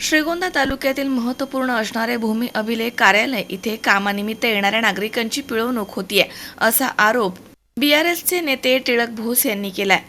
श्रीगोंदा तालुक्यातील महत्त्वपूर्ण असणारे भूमी अभिलेख कार्यालय इथे कामानिमित्त येणाऱ्या नागरिकांची पिळवणूक होतीये असा आरोप बीआरएसचे नेते टिळक भोस यांनी केलाय.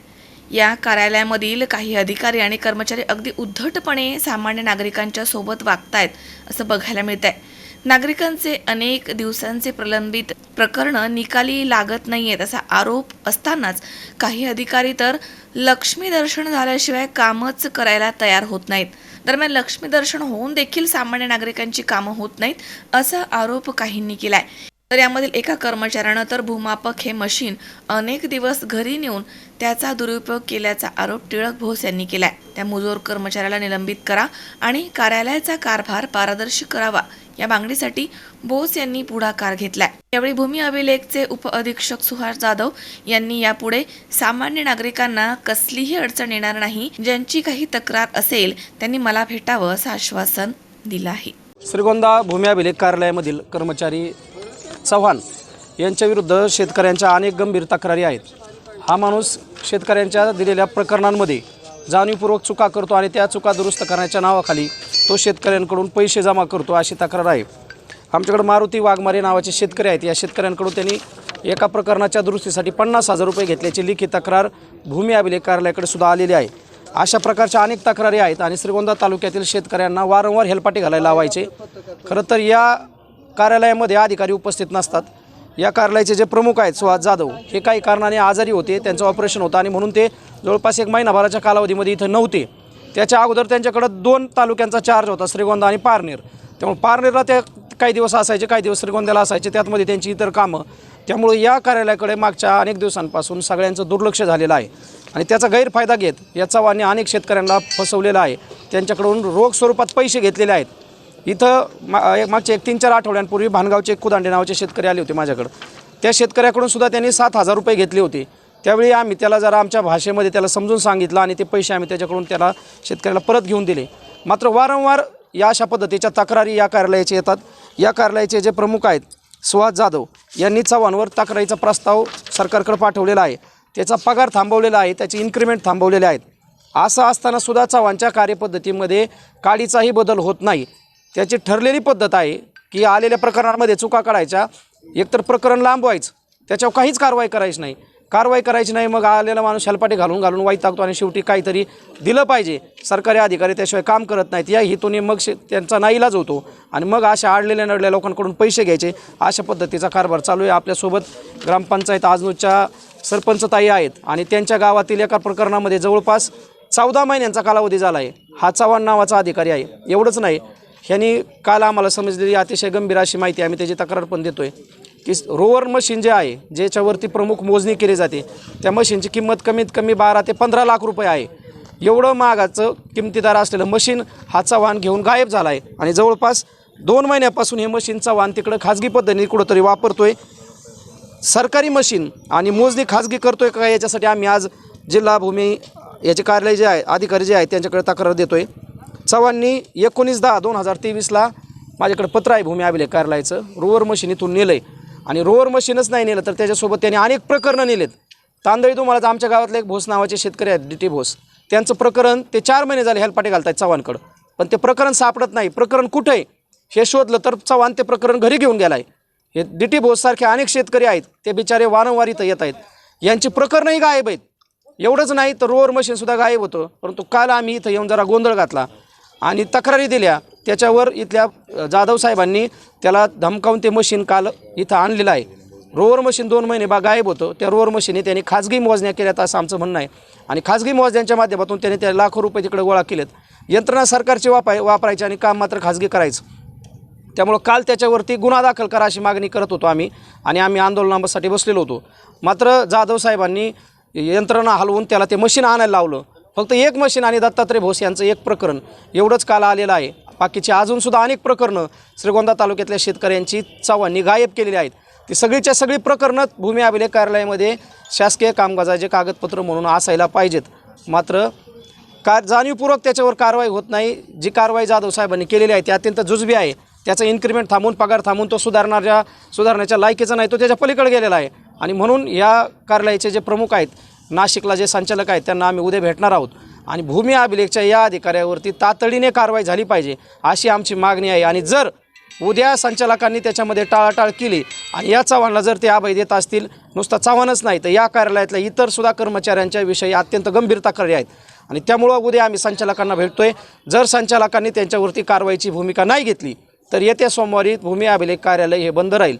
या कार्यालयामधील काही अधिकारी आणि कर्मचारी अगदी उद्धटपणे सामान्य नागरिकांच्या सोबत वागतायत असं बघायला मिळत आहे नागरिकांचे अनेक दिवसांचे प्रलंबित प्रकरणं निकाली लागत नाहीयेत असा आरोप असतानाच काही अधिकारी तर लक्ष्मी दर्शन झाल्याशिवाय कामच करायला तयार होत नाहीत. दरम्यान लक्ष्मी दर्शन होऊन देखील सामान्य नागरिकांची कामं होत नाहीत असा आरोप काहींनी केलाय. तर यामधील एका कर्मचाऱ्यानं तर भूमापक हे मशीन अनेक दिवस घरी नेऊन त्याचा दुरुपयोग केल्याचा आरोप टिळक भोस यांनी केलाय. त्या मुजोर कर्मचाऱ्याला निलंबित करा आणि कार्यालयाचा कारभार पारदर्शी करावा या मागणीसाठी बोस यांनी पुढाकार घेतलाय. यावेळी भूमी अभिलेखचे उप अधीक्षक सुहास जाधव यांनी यापुढे सामान्य नागरिकांना कसलीही अडचण येणार नाही ज्यांची काही तक्रार असेल त्यांनी मला भेटावं असं आश्वासन दिलं आहे. श्रीगोंदा भूमी अभिलेख कार्यालयामधील कर्मचारी चव्हाण यांच्या विरुद्ध शेतकऱ्यांच्या अनेक गंभीर तक्रारी आहेत. हा माणूस शेतकऱ्यांच्या दिलेल्या प्रकरणांमध्ये जाणीवपूर्वक चुका करतो आणि त्या चुका दुरुस्त करण्याच्या नावाखाली तो शेतकऱ्यांकडून पैसे जमा करतो अशी तक्रार आहे. आमच्याकडे मारुती वाघमारे नावाचे शेतकरी आहेत. या शेतकऱ्यांकडून त्यांनी एका प्रकरणाच्या दुरुस्तीसाठी पन्नास हजार रुपये घेतल्याची लिखित तक्रार भूमी अभिलेख कार्यालयाकडे सुद्धा आलेली आहे. अशा प्रकारच्या अनेक तक्रारी आहेत आणि श्रीगोंदा तालुक्यातील शेतकऱ्यांना वारंवार हेलपाटे घालायला लावायचे. खरं तर या कार्यालयामध्ये अधिकारी उपस्थित नसतात. या कार्यालयाचे जे प्रमुख आहेत सुहास जाधव हे काही कारणाने आजारी होते त्यांचं ऑपरेशन होतं आणि म्हणून ते जवळपास एक महिनाभराच्या कालावधीमध्ये इथं नव्हते. त्याच्या अगोदर त्यांच्याकडं दोन तालुक्यांचा चार्ज होता श्रीगोंदा आणि पारनेर. त्यामुळे पारनेरला ते काही दिवस असायचे काही दिवस श्रीगोंद्याला असायचे त्यातमध्ये त्यांची इतर कामं. त्यामुळे या कार्यालयाकडे मागच्या अनेक दिवसांपासून सगळ्यांचं दुर्लक्ष झालेलं आहे. आणि त्याचा गैरफायदा घेत या चव्हाणने अनेक शेतकऱ्यांना फसवलेला आहे. त्यांच्याकडून रोख स्वरूपात पैसे घेतलेले आहेत. इथं मा एक- मागच्या एक तीन चार आठवड्यांपूर्वी भानगावचे एक कुदांडे नावाचे शेतकरी आले होते माझ्याकडं. त्या शेतकऱ्याकडून सुद्धा त्यांनी सात हजार रुपये घेतले होते. त्यावेळी आम्ही त्याला जरा आमच्या भाषेमध्ये त्याला समजून सांगितलं आणि ते पैसे आम्ही त्याच्याकडून त्याला शेतकऱ्याला परत घेऊन दिले. मात्र वारंवार या अशा पद्धतीच्या तक्रारी या कार्यालयाचे येतात. या कार्यालयाचे जे प्रमुख आहेत सुहास जाधव यांनी चव्हाणवर तक्रारीचा प्रस्ताव सरकारकडे पाठवलेला आहे. त्याचा पगार थांबवलेला आहे त्याचे इन्क्रिमेंट थांबवलेले आहेत. असं असताना सुद्धा चव्हाणच्या कार्यपद्धतीमध्ये काडीचाही बदल होत नाही. त्याची ठरलेली पद्धत आहे की आलेल्या प्रकरणांमध्ये चुका काढायच्या. एकतर प्रकरण लांबवायचं त्याच्यावर काहीच कारवाई करायची नाही. कारवाई करायची नाही मग आलेला माणूस शलपाटी घालून घालून वाईट टाकतो आणि शेवटी काहीतरी दिलं पाहिजे. सरकारी अधिकारी त्याशिवाय काम करत नाहीत. या हेतूने मग शे त्यांचा नाईलाज होतो आणि मग अशा आडलेल्या नडलेल्या लोकांकडून पैसे घ्यायचे. अशा पद्धतीचा कारभार चालू आहे. आपल्यासोबत ग्रामपंचायत आजनूच्या सरपंच ताई आहेत आणि त्यांच्या गावातील एका प्रकरणामध्ये जवळपास चौदा महिन्यांचा कालावधी झाला आहे. हा चव्हाण नावाचा अधिकारी आहे. एवढंच नाही. ह्यांनी काल आम्हाला समजलेली अतिशय गंभीर अशी माहिती आम्ही त्याची तक्रार पण देतो आहे की रोवर मशीन जे आहे ज्याच्यावरती प्रमुख मोजणी केली जाते त्या मशीनची किंमत कमीत कमी बारा ते पंधरा लाख रुपये आहे. एवढं महागाचं किमतीदार असलेलं मशीन हा चव्हाण घेऊन गायब झाला आहे आणि जवळपास दोन महिन्यापासून हे मशीन चव्हाण तिकडं खाजगी पद्धतीने कुठंतरी वापरतो आहे सरकारी मशीन आणि मोजणी खाजगी करतो आहे का याच्यासाठी आम्ही आज जिल्हा भूमी याचे कार्यालय जे आहे अधिकारी जे आहेत त्यांच्याकडे तक्रार देतो आहे चव्हाणनी एकोणीस दहा दोन हजार तेवीसला माझ्याकडे पत्र आहे भूमी अभिलेख कार्यालयाचं रोवर मशीन इथून नेलं आहे आणि रोवर मशीनच नाही नेलं तर त्याच्यासोबत त्यांनी अनेक प्रकरणं नेलेत. तांदळी तुम्हाला आमच्या गावातले एक भोस नावाचे शेतकरी आहेत डी टी भोस. त्यांचं प्रकरण ते चार महिने झाले हेलपाटे आहेत चव्हाणकडं. पण ते प्रकरण सापडत नाही. प्रकरण कुठं आहे हे शोधलं तर चव्हाण ते प्रकरण घरी घेऊन गेला आहे हे डी टी भोससारखे अनेक शेतकरी आहेत ते बिचारे वारंवार इथं येत आहेत. यांची प्रकरणंही गायब आहेत. एवढंच नाही तर रोवर मशीनसुद्धा गायब होतं. परंतु काल आम्ही इथं येऊन जरा गोंधळ घातला आणि तक्रारी दिल्या. त्याच्यावर इथल्या जाधव साहेबांनी त्याला धमकावून ते मशीन काल इथं आणलेलं आहे. रोवर मशीन दोन महिने बा गायब होतं. त्या रोवर मशीनने त्यांनी खाजगी मोजण्या केल्यात असं आमचं म्हणणं आहे. आणि खाजगी मोजण्यांच्या माध्यमातून त्यांनी त्या लाखो रुपये तिकडे गोळा केलेत. यंत्रणा सरकारची वापाय वापरायची आणि काम मात्र खाजगी करायचं. त्यामुळं काल त्याच्यावरती गुन्हा दाखल करा अशी मागणी करत होतो आम्ही आणि आम्ही आंदोलनासाठी बसलेलो होतो. मात्र जाधव साहेबांनी यंत्रणा हलवून त्याला ते मशीन आणायला लावलं. फक्त एक मशीन आणि दत्तात्रय भोस यांचं एक प्रकरण. एवढंच काल आलेलं आहे. बाकीची अजूनसुद्धा अनेक प्रकरणं श्रीगोंदा तालुक्यातल्या शेतकऱ्यांची चव्हाणी गायब केलेली आहेत. ती सगळीच्या सगळी प्रकरणं भूमी अभिलेख कार्यालयामध्ये शासकीय कामकाजाचे कागदपत्र म्हणून असायला पाहिजेत. मात्र का जाणीवपूर्वक त्याच्यावर कारवाई होत नाही. जी कारवाई जाधव साहेबांनी केलेली आहे ती अत्यंत जुजबी आहे. त्याचा इन्क्रिमेंट थांबून पगार थांबून तो सुधारणाऱ्या सुधारण्याच्या लायकीचा नाही तो त्याच्या पलीकडे गेलेला आहे. आणि म्हणून या कार्यालयाचे जे प्रमुख आहेत नाशिकला जे संचालक आहेत त्यांना आम्ही उद्या भेटणार आहोत. आणि भूमी अभिलेखच्या या अधिकाऱ्यावरती तातडीने कारवाई झाली पाहिजे अशी आमची मागणी आहे. आणि जर उद्या संचालकांनी त्याच्यामध्ये टाळाटाळ केली आणि या चव्हाणला जर ते अभय देत असतील नुसता चव्हाणच नाही तर या कार्यालयातल्या इतर सुद्धा कर्मचाऱ्यांच्या विषयी अत्यंत गंभीर तक्रारी आहेत. आणि त्यामुळं उद्या आम्ही संचालकांना भेटतो आहे जर संचालकांनी त्यांच्यावरती कारवाईची भूमिका नाही घेतली तर येत्या सोमवारी भूमी अभिलेख कार्यालय हे बंद राहील.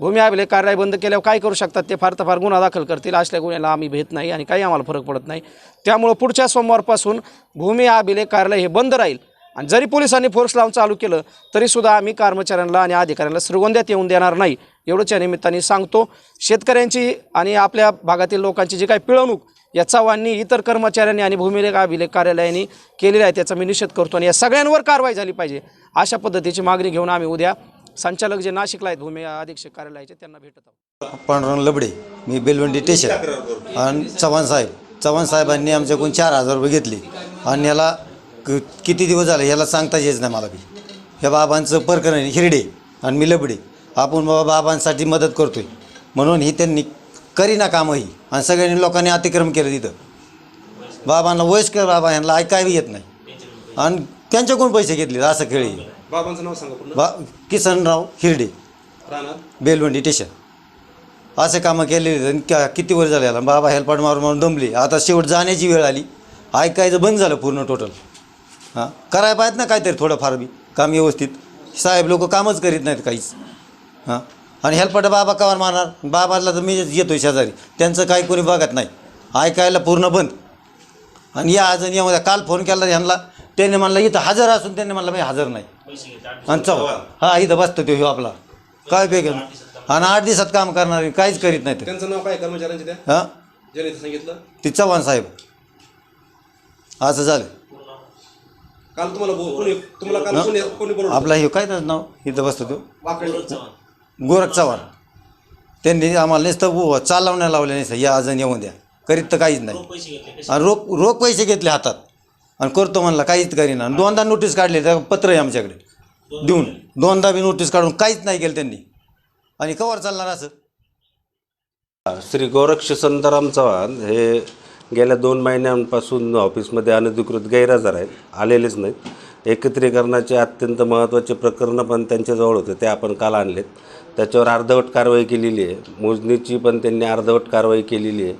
भूमी अभिलेख कार्यालय बंद केल्यावर काय करू शकतात ते फार तर फार गुन्हा दाखल करतील. असल्या गुन्ह्याला आम्ही भेट नाही आणि काही आम्हाला फरक पडत नाही. त्यामुळं पुढच्या सोमवारपासून भूमी अभिलेख कार्यालय हे बंद राहील. आणि जरी पोलिसांनी फोर्स लावून चालू केलं तरीसुद्धा आम्ही कर्मचाऱ्यांना आणि अधिकाऱ्यांना श्रीगोंद्यात येऊन देणार नाही. एवढंच या निमित्ताने सांगतो. शेतकऱ्यांची आणि आपल्या भागातील लोकांची जी काही पिळवणूक या चव्हाणनी इतर कर्मचाऱ्यांनी आणि भूमिलेख अभिलेख कार्यालयाने केलेली आहे त्याचा मी निषेध करतो. आणि या सगळ्यांवर कारवाई झाली पाहिजे अशा पद्धतीची मागणी घेऊन आम्ही उद्या संचालक जे नाशिकला आहेत भूमी अधीक्षक कार्यालयाचे त्यांना भेटत आहोत. पांडुरंग लबडे. मी बेलवंडी स्टेशन आणि चव्हाण साहेब. चव्हाण साहेबांनी आमच्याकडून चार हजार रुपये घेतले. आणि याला क- किती दिवस झाले याला सांगताच येत नाही मला बी. ह्या बाबांचं प्रकरण हिरडे. आणि मी लबडे. आपण बाबा बाबांसाठी मदत करतोय. म्हणून ही त्यांनी करीना कामंही आणि सगळ्यांनी लोकांनी अतिक्रम केलं तिथं. बाबांना वयस्कर बाबा यांना ऐकायला येत नाही. आणि त्यांच्याकडून पैसे घेतले असं खेळ बाबांचं नाव सांगा पूर्ण. बा किसनराव हिरडे. राहणार? बेलवंडी स्टेशन असे कामं केलेले आणि क्या- किती वर झाले याला? बाबा हेल्पाट मारून मारून दमले. आता शेवट जाण्याची वेळ आली. ऐकायचं बंद झालं पूर्ण टोटल हां? करायला पाहिजेत ना काहीतरी थोडंफार बी. काम व्यवस्थित. साहेब लोक कामच करीत नाहीत काहीच. हां? आणि हेल्पाट बाबा कवर मारणार? बाबाला तर मी येतोय शेजारी. त्यांचं काही कोणी बघत नाही. ऐकायला पूर्ण बंद. आणि या आज या काल फोन केला ह्यांना. त्याने म्हणलं इथं हजर असून त्यांनी म्हणलं मी हजर नाही. आणि चव हा इथं बसतो तो ह्यो आपला. काय बेग आणि आठ दिवसात काम करणार काहीच करीत नाही ते. त्यांचं नाव काय कर्मचाऱ्यांचे त्या? हां? ज्याने सांगितलं? ते चव्हाण साहेब. असं झालं. काल तुम्हाला कोणी तुम्हाला काल कोणी कोणी बोलवलं? आपला हे काय त्याचं नाव? इथं बसतो तो. वाकडे. गोरख चव्हाण. त्यांनी आम्हाला नुसतं उ- चालवण्याला लावलं नाही या अजून येऊन द्या. करीत तर काहीच नाही. आणि रोख रोख पैसे घेतले हातात. आणि करतो म्हणला काहीच करीना. आणि दोनदा नोटीस काढले त्या पत्र आहे आमच्याकडे. देऊन. दोनदा बी नोटीस काढून काहीच नाही केलं त्यांनी. आणि कवर चालणार असं? श्री गोरक्ष संताराम चव्हाण हे गेल्या दोन महिन्यांपासून ऑफिसमध्ये अनधिकृत गैरहजर आहेत आलेलेच नाहीत. एकत्रीकरणाचे अत्यंत महत्त्वाचे प्रकरणं पण त्यांच्याजवळ होते ते आपण काल आणलेत. त्याच्यावर अर्धवट कारवाई केलेली आहे. मोजणीची पण त्यांनी अर्धवट कारवाई केलेली आहे.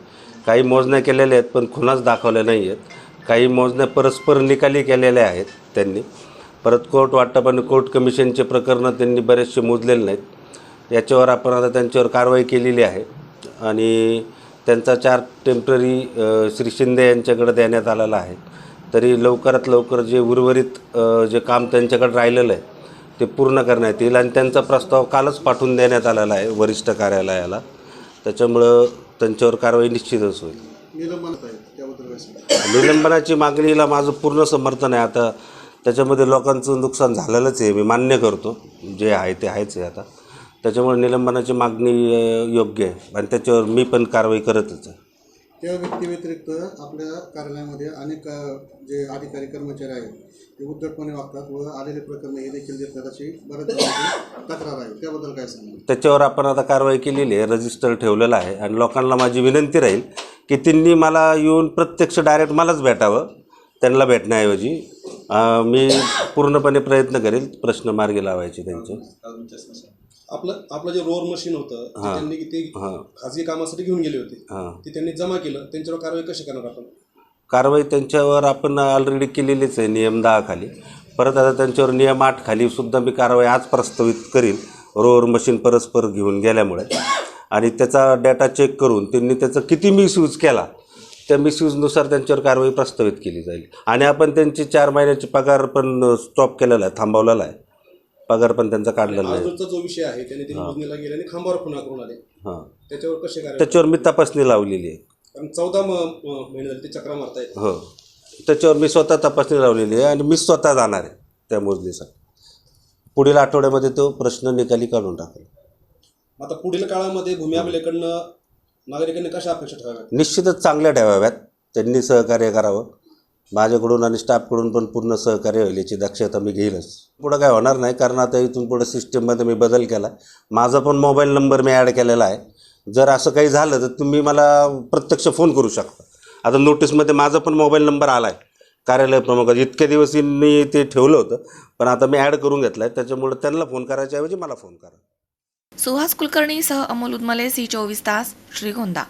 काही मोजण्या केलेल्या आहेत पण खुनाच दाखवल्या नाही आहेत काही मोजण्या परस्पर निकाली केलेल्या आहेत त्यांनी. परत कोर्ट वाटप आणि कोर्ट कमिशनचे प्रकरणं त्यांनी बरेचसे मोजलेले नाहीत. याच्यावर आपण आता त्यांच्यावर कारवाई केलेली आहे. आणि त्यांचा चार टेंपररी श्री शिंदे यांच्याकडे देण्यात आलेला आहे. तरी लवकरात लवकर जे उर्वरित जे काम त्यांच्याकडे राहिलेलं आहे ते पूर्ण करण्यात येईल. आणि त्यांचा प्रस्ताव कालच पाठवून देण्यात आलेला आहे वरिष्ठ कार्यालयाला. त्याच्यामुळं त्यांच्यावर कारवाई निश्चितच होईल. निलंबनाची मागणीला माझं पूर्ण समर्थन आहे. आता त्याच्यामध्ये लोकांचं नुकसान झालेलंच आहे. मी मान्य करतो. जे आहे ते आहेच आहे आता. त्याच्यामुळे निलंबनाची मागणी अ, योग्य आहे. आणि त्याच्यावर मी पण कारवाई करतच आहे. त्या व्यक्तीव्यतिरिक्त आपल्या कार्यालयामध्ये अनेक अ, जे अधिकारी कर्मचारी आहेत ते उद्धटपणे वागतात व आलेले प्रकरण हे देखील देतात अशी बऱ्याच जणांची तक्रार आहे. त्याबद्दल काय सांगाल? त्याच्यावर आपण आता कारवाई केलेली आहे. रजिस्टर ठेवलेलं आहे. आणि लोकांना माझी विनंती राहील की त्यांनी मला येऊन प्रत्यक्ष डायरेक्ट मलाच भेटावं त्यांना भेटण्याऐवजी मी पूर्णपणे प्रयत्न करेल प्रश्न मार्गी लावायचे त्यांचे. आपलं आपलं जे रोअर मशीन होतं ते हां. त्यांनी ते हां. खाजगी कामासाठी घेऊन गेले होते हां. ते त्यांनी जमा केलं त्यांच्यावर कारवाई कशी करणार आपण? कारवाई त्यांच्यावर आपण ऑलरेडी केलेलीच आहे नियम दहा खाली. परत आता त्यांच्यावर नियम आठ खाली सुद्धा मी कारवाई आज प्रस्तावित करील रोवर मशीन परस्पर घेऊन गेल्यामुळे. आणि त्याचा डेटा चेक करून त्यांनी त्याचा किती मिसयूज केला त्या मिसयूजनुसार त्यांच्यावर कारवाई प्रस्तावित केली जाईल. आणि आपण त्यांची चार महिन्याची पगार पण स्टॉप केलेला आहे थांबवलेला आहे. पगार पण त्यांचा काढलेला आज आहे. जो विषय आहे त्याने ते मोजणीला गेले आणि खांबावर खुना करून आले. हां. त्याच्यावर कसे कारवाई त्याच्यावर मी तपासणी लावलेली आहे. कारण चौदा महिने झाले ते चक्रा मारतायत. हो. त्याच्यावर मी स्वतः तपासणी लावलेली आहे आणि मी स्वतः जाणार आहे त्या मोजणीसाठी. पुढील आठवड्यामध्ये तो प्रश्न निकाली काढून टाकेल. आता पुढील काळामध्ये भूमी अभिलेखकडनं नागरिकांनी कशा अपेक्षा ठेवाव्यात? निश्चितच चांगल्या ठेवाव्यात. त्यांनी सहकार्य करावं. माझ्याकडून आणि स्टाफकडून पण पूर्ण सहकार्य होईल याची दक्षता मी घेईलच. पुढं काय होणार नाही कारण आता इथून पुढं सिस्टीममध्ये मी बदल केला. माझा पण मोबाईल नंबर मी ॲड केलेला आहे. जर असं काही झालं तर तुम्ही मला प्रत्यक्ष फोन करू शकता. आता नोटीसमध्ये माझा पण मोबाईल नंबर आला आहे कार्यालय प्रमुख इतके दिवस मी ते ठेवलं होतं पण आता मी ॲड करून घेतलं आहे त्याच्यामुळे त्यांना फोन करायच्या ऐवजी मला फोन करा. सुहास कुलकर्णीसह अमोल उदमले सी चोवीस तास श्रीगोंदा.